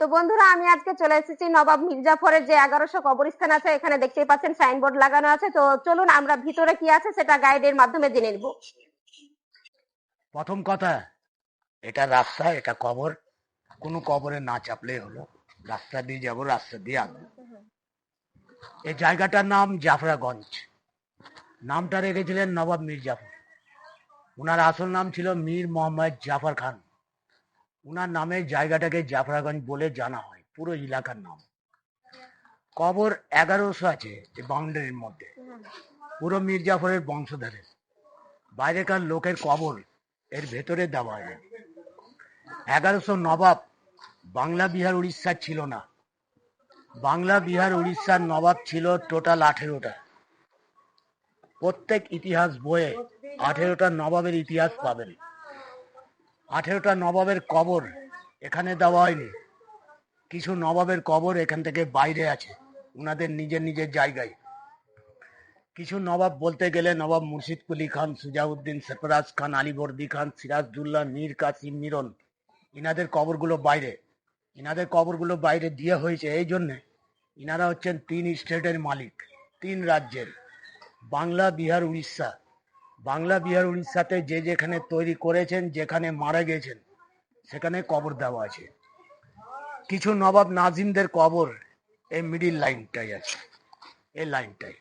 তো বন্ধুরা, আমি আজকে চলে এসেছি নবাব মির্জাফরের যে এগারোশো কবরস্থান আছে, এখানে দেখতেই পাচ্ছেন সাইনবোর্ড লাগানো আছে। তো চলুন, আমরা ভিতরে কি আছে সেটা গাইডের মাধ্যমে জেনে নিব। প্রথম কথা, এটা রাস্তা, এটা কবর। কোনো কবরে না চাপলেই হলো। রাস্তা দিয়ে যাব, রাস্তা দিয়ে আসব। এই জায়গাটার নাম জাফরাগঞ্জ। নামটা রেখেছিলেন নবাব মীর জাফর ওনার আসল নাম ছিল মীর মোহাম্মদ জাফর খান। ওনার নামে জায়গাটাকে জাফরাগঞ্জ বলে জানা হয়, পুরো এলাকার নাম। কবর এগারোশো আছে এই বাউন্ডারির মধ্যে। পুরো মীর জাফরের বংশধরের। বাইরেকার লোকের কবর এর ভেতরে দেওয়া হয়। এগারোশো নবাব, বাংলা, বিহার উড়িষ্যার ছিল না। বাংলা, বিহার উড়িষ্যার নবাব ছিল টোটাল আঠেরোটা। প্রত্যেক ইতিহাস বইয়ে আঠেরোটা নবাবের ইতিহাস পাবেন। আঠেরোটা নবাবের কবর এখানে দেওয়া হয়নি। কিছু নবাবের কবর এখান থেকে বাইরে আছে ওনাদের নিজের নিজের জায়গায়। কিছু নবাব বলতে গেলে নবাব মুর্শিদ কুলি খান, সুজাউদ্দিন, সরফরাজ খান আলিবর্দি খান, সিরাজদুল্লাহ, মীর কাসিম, মিরন, ইনাদের কবরগুলো বাইরে। ইনাদের কবরগুলো বাইরে দিয়ে হয়েছে এই জন্যে ইনারা হচ্ছেন তিন স্টেটের মালিক, তিন রাজ্যের, বাংলা, বিহার, উড়িষ্যা। বাংলা বিহার উড়িষ্যাতে যে যেখানে তৈরি করেছেন, যেখানে মারা গেছেন, সেখানে কবর দেওয়া আছে। কিছু নবাব নাজিমদের কবর এই মিডিল লাইনটাই আছে। এই লাইনটাই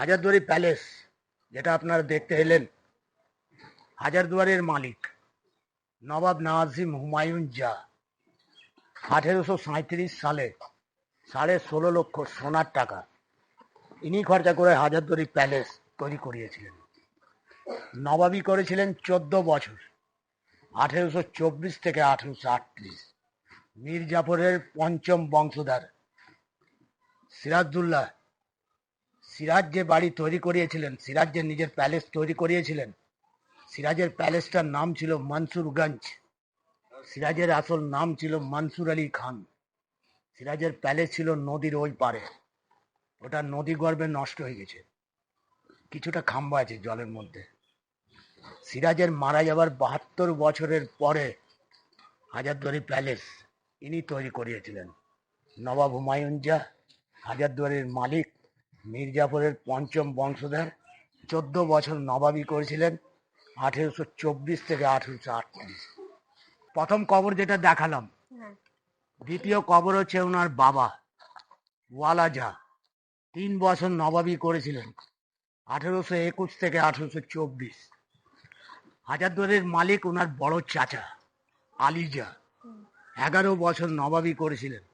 হাজারদুয়ারি প্যালেস যেটা আপনারা দেখতে এলেন, হাজারদুয়ারের মালিক নবাব নাজিম হুমায়ুন জা, আঠেরোশো সাঁত্রিশ সালে সাড়ে ষোলো লক্ষ সোনার টাকা ইনি খরচা করে হাজারদুয়ারি প্যালেস তৈরি করিয়েছিলেন। নবাবি করেছিলেন চোদ্দ বছর, আঠেরোশো চব্বিশ থেকে আঠেরোশো আটত্রিশ। মীর জাফরের পঞ্চম বংশধার। সিরাজদুল্লাহ সিরাজ যে বাড়ি তৈরি করিয়েছিলেন, সিরাজ যে নিজের প্যালেস তৈরি করিয়েছিলেন, সিরাজের প্যালেসটার নাম ছিল মনসুরগঞ্জ। সিরাজের আসল নাম ছিল মনসুর আলী খান। সিরাজের প্যালেস ছিল নদীর ওই পারে ওটা নদী গর্ভে নষ্ট হয়ে গেছে। কিছুটা খাম্বা আছে জলের মধ্যে। সিরাজের মারা যাবার বাহাত্তর বছরের পরে হাজারদুয়ারি প্যালেস ইনি তৈরি করিয়েছিলেন। নবাব হুমায়ুন জা হাজারদুয়ারির মালিক মীর জাফরের পঞ্চম বংশধর চোদ্দ বছর নবাবি করেছিলেন আঠেরোশো চব্বিশ থেকে আঠেরোশো আটত্রিশ প্রথম কবর যেটা দেখালাম দ্বিতীয় কবর হচ্ছে ওনার বাবা ওয়ালা জা তিন বছর নবাবি করেছিলেন আঠেরোশো একুশ থেকে আঠেরোশো চব্বিশ। হাজারদুয়ারের মালিক ওনার বড় চাচা আলিজা। এগারো বছর নবাবি করেছিলেন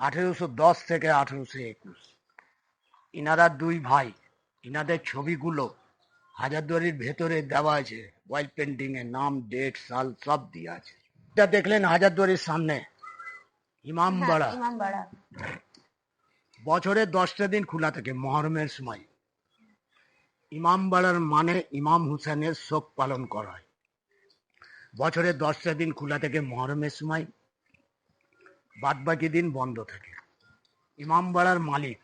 আঠেরোশো দশ থেকে আঠেরোশো একুশ। ইনারা দুই ভাই ইনাদের ছবিগুলো হাজারদুয়ারির ভেতরে দেওয়া আছে ওয়াইল পেন্টিং এ নাম ডেট সাল সব দিয়ে আছে। এটা দেখলেন হাজারদুয়ারির সামনে ইমামবাড়া ইমামবাড়া বছরে দশটা দিন খোলা থাকে মহরমের সময়। ইমামবাড়ার মানে ইমাম হুসেনের শোক পালন করা হয়। বছরে দশটা দিন খোলা থেকে মহরমের সময়। বাদ বাকি দিন বন্ধ থাকে। ইমামবাড়ার মালিক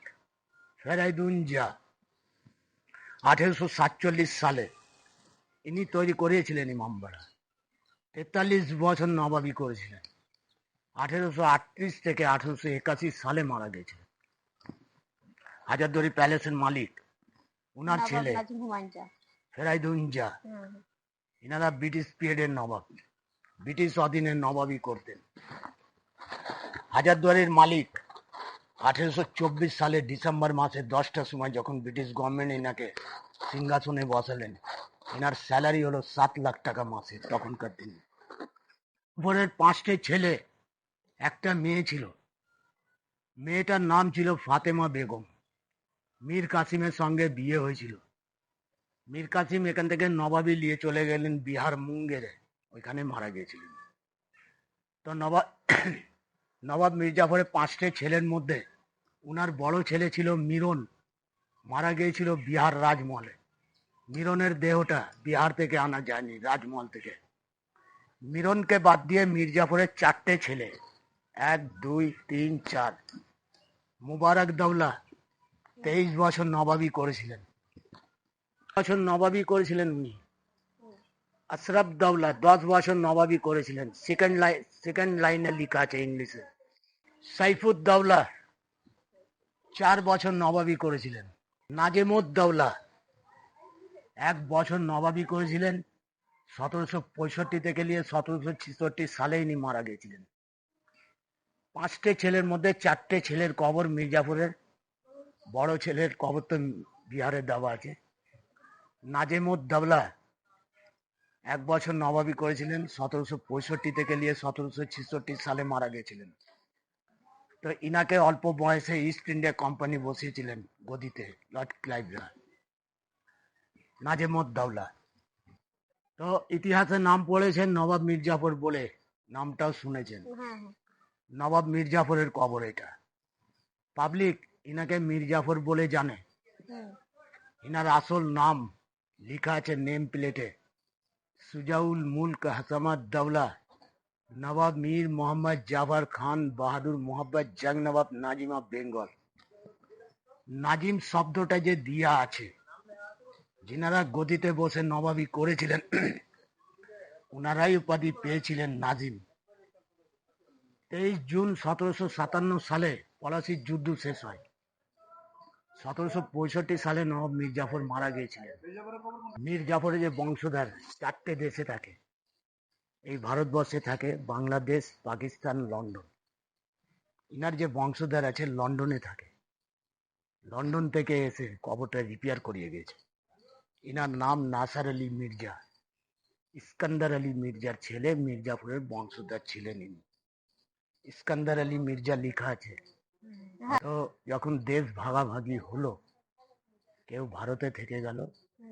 ফেরাইদুন জা আঠেরোশো সাতচল্লিশ সালে ইনি তৈরি করিয়েছিলেন ইমামবাড়া তেতাল্লিশ বছর নবাবি করেছিলেন। আঠেরোশো আটত্রিশ থেকে আঠেরোশো একাশি সালে মারা গেছিলেন। হাজারদুয়ারি প্যালেসের মালিক। ওনার ছেলে। নাজিম হুমায়ুন জা। ফেরাইদুন জা হুম, হুম। এনারা ব্রিটিশ পিরিয়ডের নবাব। ব্রিটিশ অধীনে নবাবি করতেন। হাজারদুয়ারির মালিক আঠেরোশো চব্বিশ সালের ডিসেম্বর মাসের দশটার সময় যখন ব্রিটিশ গভর্নমেন্ট এনাকে সিংহাসনে বসালেন এনার স্যালারি হলো সাত লাখ টাকা মাসে তখনকার দিনে। উপরের পাঁচটি ছেলে একটা মেয়ে ছিল। মেয়েটার নাম ছিল ফাতেমা বেগম। মীর কাসিমের সঙ্গে বিয়ে হয়েছিল। মীর কাসিম এখান থেকে নবাবি নিয়ে চলে গেলেন বিহার মুঙ্গেরে। ওইখানে মারা গিয়েছিলেন। তো নবাব নবাব মির্জাফরের পাঁচটে ছেলের মধ্যে উনার বড় ছেলে ছিল মিরন। মারা গিয়েছিল বিহার রাজমহলে। মিরনের দেহটা বিহার থেকে আনা যায়নি, রাজমহল থেকে। মিরনকে বাদ দিয়ে মির্জাফরের চারটে ছেলে। এক, দুই, তিন, চার। মুবারক দৌলা তেইশ বছর নবাবি করেছিলেন। বছর নবাবি করেছিলেন উনি। আশরাফ দাউলা দশ বছর নবাবি করেছিলেন। সেকেন্ড লাইন সেকেন্ড লাইনে লেখা আছে ইংলিশে। সাইফুদ্দৌলা চার বছর নবাবি করেছিলেন। নাজেমুদ্দৌলা এক বছর নবাবি করেছিলেন। সতেরোশো পঁয়ষট্টি থেকে নিয়ে সতেরোশো ছেষট্টি সালে ইনি মারা গেছিলেন। পাঁচটে ছেলের মধ্যে চারটে ছেলের কবর মির্জাপুরের বড় ছেলের কবর তো বিহারে দেওয়া আছে। নাজেমুদ্দৌলা এক বছর নবাবি করেছিলেন সতেরোশো পঁয়ষট্টি থেকে নিয়ে সতেরোশো ছেষট্টি সালে মারা গেছিলেন। তো ইনাকে অল্প বয়সে ইস্ট ইন্ডিয়া কোম্পানি বসিয়েছিলেন গদিতে লর্ড ক্লাইভরা নাজেমুদ্দৌলা তো ইতিহাসে নাম পড়েছেন নবাব মির্জাফর বলে নামটাও শুনেছেন। হ্যাঁ হ্যাঁ। নবাব মির্জাফরের কবর এটা। পাবলিক ইনাকে মির্জাফর বলে জানে। হুম, ইনার আসল নাম লেখা আছে নেম প্লেটে। সুজাউল মুলক হাসামাত দৌলা নবাব মীর মোহাম্মদ জাফর খান বাহাদুর মোহাম্মদ জং নবাব নাজিমা বেঙ্গল। নাজিম শব্দটা যে দিয়া আছে যিনারা গদিতে বসে নবাবি করেছিলেন ওনারাই উপাধি পেয়েছিলেন নাজিম। তেইশ জুন সতেরোশো সাতান্ন সালে পলাশির যুদ্ধ শেষ হয়। সতেরোশো পঁয়ষট্টি সালে নবাব মির্জাফর মারা গিয়েছিলেন। মির্জাফরের যে বংশধার, চারটে দেশে থাকে। এই ভারতবর্ষে থাকে বাংলাদেশ, পাকিস্তান, লন্ডন। ইনার যে বংশধার আছে, লন্ডনে থাকে। লন্ডন থেকে এসে কবরটা রিপেয়ার করিয়ে গেছে ইনার নাম নাসার আলী মির্জা। ইস্কান্দার আলী মির্জার ছেলে মির্জাফরের বংশধার ছিলেন ইনি। ইস্কান্দার আলী মির্জা লেখা আছে তো যখন দেশ ভাগাভাগি হলো কেউ ভারতে থেকে গেল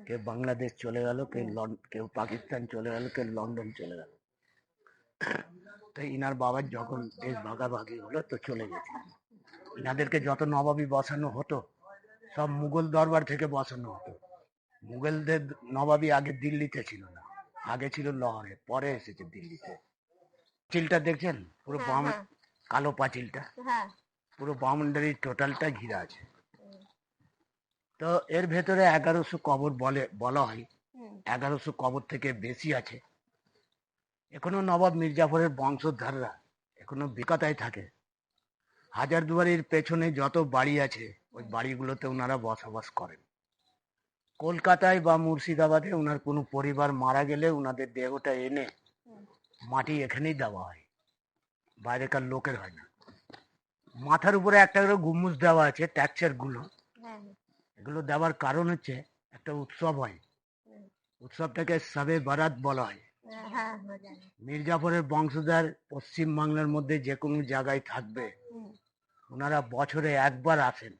কেউ বাংলাদেশ চলে গেল কেউ কেউ পাকিস্তান চলে গেল কেউ লন্ডন চলে গেল। তো ইনার বাবার যখন দেশ ভাগাভাগি হলো তো চলে গেছে। ইনাদেরকে যত নবাবি বসানো হতো সব মুঘল দরবার থেকে বসানো হতো। মুঘলদের নবাবি আগে দিল্লিতে ছিল না আগে ছিল লহরে পরে এসেছে দিল্লিতে। পাঁচিলটা দেখছেন? পুরো হ্যাঁ, বাম হ্যাঁ। কালো পাঁচিলটা। হ্যাঁ। পুরো বাউন্ডারি টোটালটা ঘিরা আছে। তো এর ভেতরে এগারোশো কবর বলে বলা হয়। এগারোশো কবর থেকে বেশি আছে। এখনও নবাব মির্জাফরের বংশধাররা এখনও বিকাতায় থাকে। হাজারদুয়ারির পেছনে যত বাড়ি আছে ওই বাড়িগুলোতে ওনারা বসবাস করেন। কলকাতায় বা মুর্শিদাবাদে ওনার কোনো পরিবার মারা গেলে ওনাদের দেহটা এনে মাটি এখানেই দেওয়া হয়। বাইরেকার লোকের হয় না। মাথার উপরে একটা করে গুম্বুজ দেওয়া আছে ট্যাক্সেরগুলো। হ্যাঁ এগুলো দেওয়ার কারণ হচ্ছে একটা উৎসব হয়। উৎসবটাকে সবে বারাত বলা হয়। হ্যাঁ হ্যাঁ হ্যাঁ। মির্জাফরের বংশধর পশ্চিম বাংলার মধ্যে যে কোনো জায়গায় থাকবে ওনারা বছরে একবার আসেন।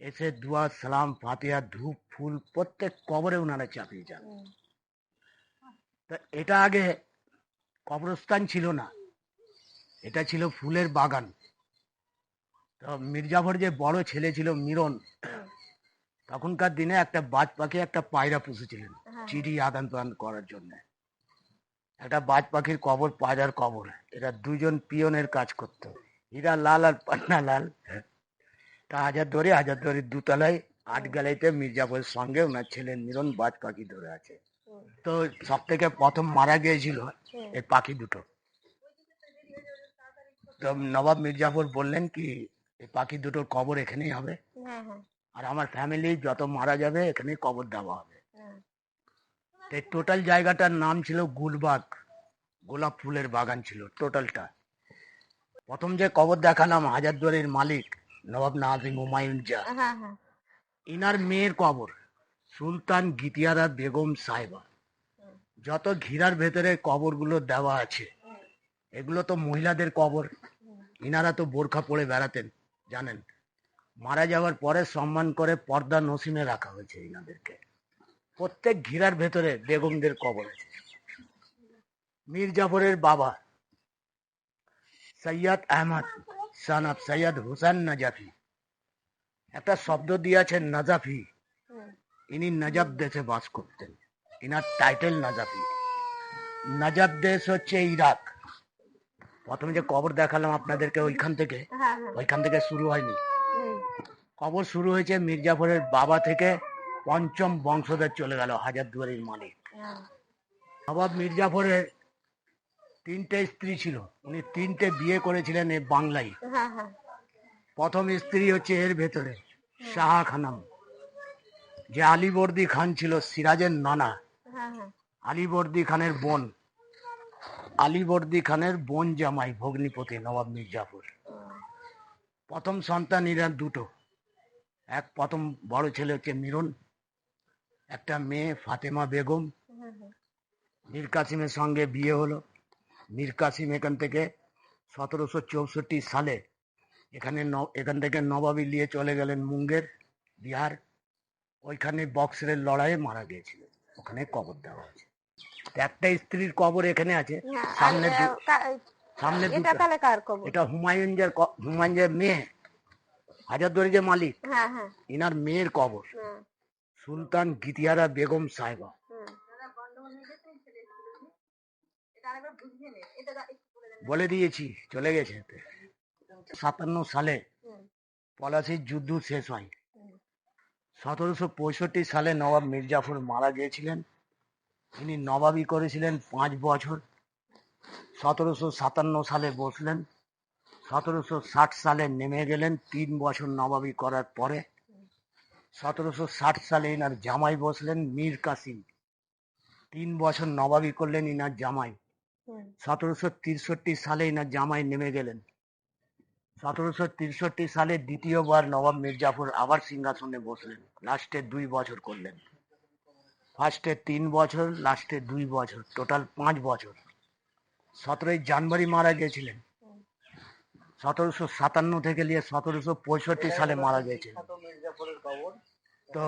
এসে দুয়া সালাম ফাতিয়া ধূপ ফুল প্রত্যেক কবরে ওনারা চাপিয়ে যান। তা এটা আগে কবরস্থান ছিল না। এটা ছিল ফুলের বাগান। মির্জাফর যে বড় ছেলে ছিল মিরন তখনকার দিনে একটা বাজ পাখি একটা পায়রা পুষেছিলেন হ্যাঁ। চিঠি আদান প্রদান করার জন্য। একটা বাজ পাখির কবর পায়রার কবর এরা দুজন পিয়নের কাজ করতো। হীরা লাল আর পান্না লাল। তা হাজার ধরে হাজার ধরে দুতলায় আট গেলাইতে মির্জাফরের সঙ্গে ওনার ছেলে মিরন বাজ পাখি ধরে আছে। তো সব থেকে প্রথম মারা গিয়েছিল এই পাখি দুটো। তো নবাব মির্জাফর বললেন কি এই পাখি দুটোর কবর এখানেই হবে। হ্যাঁ হ্যাঁ। আর আমার ফ্যামিলি যত মারা যাবে এখানেই কবর দেওয়া হবে। হ্যাঁ, তো টোটাল জায়গাটার নাম ছিল গুলবাগ গোলাপ ফুলের বাগান ছিল টোটালটা প্রথম যে কবর দেখালাম হাজারদুয়ারির মালিক নবাব নাজিম হুমায়ুন হ্যাঁ ইনার মেয়ের কবর সুলতান গিতিয়ারা বেগম সাহেবা। যত ঘিরার ভেতরে কবরগুলো দেওয়া আছে এগুলো তো মহিলাদের কবর। ইনারা তো বোরখা পরে বেড়াতেন। জানেন, মারা যাওয়ার পরে সম্মান করে পর্দা নসিমে রাখা হয়েছে ইনাদেরকে। প্রত্যেক ঘিরার ভেতরে বেগমদের কবর আছে। মীর জাফরের বাবা সৈয়দ আহমদ সান অফ সৈয়দ হুসেন নাজাফি। একটা শব্দ দিয়েছেন নাজাফি। ইনি নজাব দেশে বাস করতেন। Inner title নাজাফি। নজাব দেশ হচ্ছে ইরাক। প্রথমে যে কবর দেখালাম আপনাদেরকে ওইখান থেকে হ্যাঁ হ্যাঁ। ওইখান থেকে শুরু হয়নি। কবর শুরু হয়েছে মির্জাফরের বাবা থেকে পঞ্চম বংশধর চলে গেল হাজারদুয়ারির মালিক। হ্যাঁ, নবাব মির্জাফরের তিনটে স্ত্রী ছিল উনি তিনটে বিয়ে করেছিলেন এই বাংলায়। হ্যাঁ হ্যাঁ। প্রথম স্ত্রী হচ্ছে এর ভেতরে শাহা খানাম। যে আলীবর্দী খান ছিল সিরাজের নানা হ্যাঁ হ্যাঁ। আলীবর্দী খানের বোন। আলীবর্দী খানের বোন জামাই, ভগ্নিপতি নবাব মির্জাফর প্রথম সন্তান এরা দুটো। এক প্রথম বড় ছেলে হচ্ছে মিরন, একটা মেয়ে ফাতেমা বেগম। মীর কাসিমের সঙ্গে বিয়ে হলো। মীর কাসিম এখান থেকে সতেরোশো চৌষট্টি সালে এখানে এখান থেকে নবাবী নিয়ে চলে গেলেন মুঙ্গের, বিহার। ওইখানে বক্সের লড়াইয়ে মারা গিয়েছিলেন। ওখানে কবর দেওয়া তো একটা স্ত্রীর কবর এখানে আছে। হ্যাঁ, সামনে সামনে এটা তাহলে কার কবর? এটা হুমায়ুনজের ক- হুমায়ুনজের মেয়ে হাজারদুয়ারি যে মালিক হ্যাঁ হ্যাঁ। ইনার মেয়ের কবর। সুলতান গিতিয়ারা বেগম সাহেবা। বলে দিয়েছি চলে গেছে। সাতান্ন সালে পলাশির যুদ্ধ শেষ হয়। সতেরোশো পঁয়ষট্টি সালে নবাব মির্জাফর মারা গিয়েছিলেন। তিনি নবাবি করেছিলেন পাঁচ বছর। সতেরোশো সাতান্ন সালে বসলেন। সতেরোশো ষাট সালে নেমে গেলেন তিন বছর নবাবি করার পরে। সতেরোশো ষাট সালে ইনার জামাই বসলেন মীর কাসিম। তিন বছর নবাবি করলেন ইনার জামাই। সতেরোশো তিরষট্টি সালে ইনার জামাই নেমে গেলেন। সতেরোশো তিরষট্টি সালে দ্বিতীয়বার নবাব মির্জাফর আবার সিংহাসনে বসলেন। লাস্টে দুই বছর করলেন। ফার্স্টে তিন বছর, লাস্টে দুই বছর, টোটাল পাঁচ বছর। সতেরোই জানুয়ারি মারা গিয়েছিলেন সতেরোশো সাতান্ন থেকে নিয়ে সতেরোশো পঁয়ষট্টি সালে মারা গিয়েছিলেন তো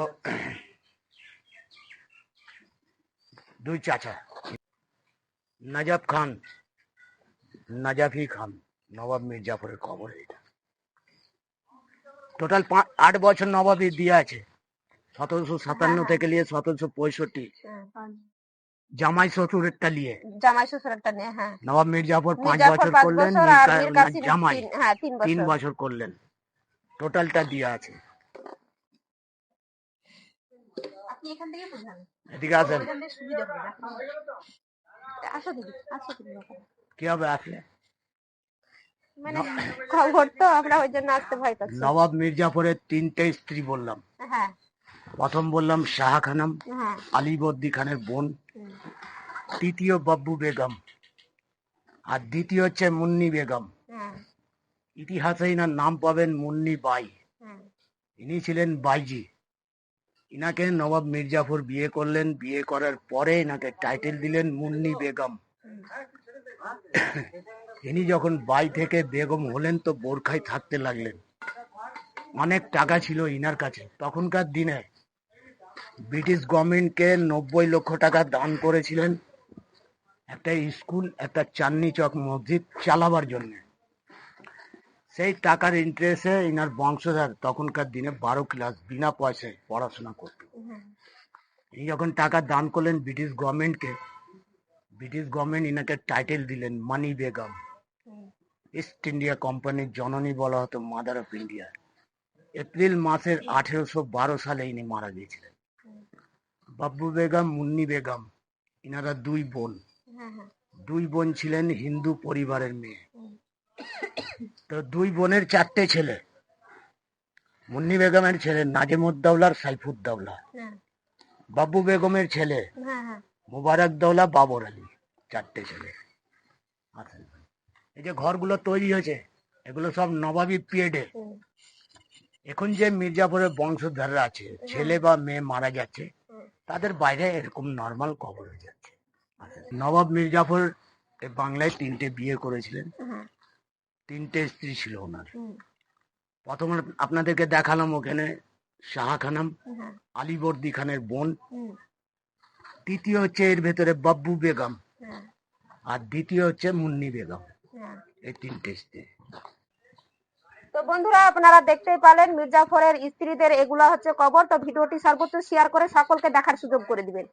দুই চাচা। নাজাব খান, নাজাফি খান, নবাব মির্জাফরের খবর এটা। টোটাল আট বছর নবাবী দিয়ে আছে। সতেরোশো সাতান্ন থেকে নিয়ে সতেরোশো পঁয়ষট্টি। জামাই শ্বশুরেরটা নিয়ে। জামাই নিয়ে হ্যাঁ। নবাব মির্জাফর পাঁচ বছর করলেন কাসিম জামাই তিন- হ্যাঁ বছর। করলেন। টোটালটা দিয়ে আছে। এদিকে আসেন। কি হবে আসলে? মানে খবর তো আমরা ওই জন্য আসতে ভয় পাচ্ছি। নবাব মির্জাফরের তিনটে স্ত্রী বললাম। হ্যাঁ। প্রথম বললাম শাহ খানম হ্যাঁ। আলীবর্দী খানের বোন তৃতীয় বাব্বু বেগম আর দ্বিতীয় হচ্ছে মুন্নি বেগম। হ্যাঁ। ইতিহাসে ইনার নাম পাবেন মুন্নি বাই। হ্যাঁ। ইনি ছিলেন বাইজি। ইনাকে নবাব মির্জাফর বিয়ে করলেন। বিয়ে করার পরে ইনাকে টাইটেল দিলেন মুন্নি বেগম। ইনি যখন বাই থেকে বেগম হলেন তো বোরখায় থাকতে লাগলেন। অনেক টাকা ছিল ইনার কাছে। তখনকার দিনে ব্রিটিশ গভর্নমেন্টকে নব্বই লক্ষ টাকা দান করেছিলেন একটা স্কুল, একটা চাঁদনি চক মসজিদ চালাবার জন্য। সেই টাকার ইন্টারেস্টে ইনার বংশধর তখনকার দিনে বারো ক্লাস বিনা পয়সায় পড়াশোনা করত। ইনি যখন টাকা দান করলেন ব্রিটিশ গভর্নমেন্টকে, ব্রিটিশ গভর্নমেন্ট ইনাকে টাইটেল দিলেন মানি বেগম। ইস্ট ইন্ডিয়া কোম্পানির জননী বলা হতো মাদার অফ ইন্ডিয়া এপ্রিল মাসের আঠেরোশো বারো সালে ইনি মারা গিয়েছিলেন। বাব্বু বেগম মুন্নি বেগম ইনারা দুই বোন। হ্যাঁ হ্যাঁ। দুই বোন ছিলেন হিন্দু পরিবারের মেয়ে। তো দুই বোনের চারটে ছেলে। মুন্নি বেগমের ছেলে নাজিমুদ্দৌলার সাইফুদ্দৌলা। হ্যাঁ। বাব্বু বেগমের ছেলে মুবারক দৌলা বাবর আলী চারটে ছেলে। এই যে ঘরগুলো তৈরি হয়েছে এগুলো সব নবাবী পিরিয়ডে। এখন যে মির্জাপুরের বংশধররা আছে ছেলে বা মেয়ে মারা যাচ্ছে তাদের বাইরে এরকম নর্মাল কবর হয়ে যাচ্ছে। নবাব মির্জাফর বাংলায় তিনটে বিয়ে করেছিলেন। তিনটে স্ত্রী ছিল ওনার। প্রথম আপনাদেরকে দেখালাম ওখানে শাহ খানাম আলিবর্দি খানের বোন। তৃতীয় হচ্ছে এর ভেতরে বাব্বু বেগম। আর দ্বিতীয় হচ্ছে মুন্নি বেগম। এই তিনটে স্ত্রী। তো বন্ধুরা, আপনারা দেখতেই পালেন মির্জাফরের স্ত্রীদের এগুলা হচ্ছে কবর। তো ভিডিওটি সর্বোচ্চ শেয়ার করে সকলকে দেখার সুযোগ করে দিবেন।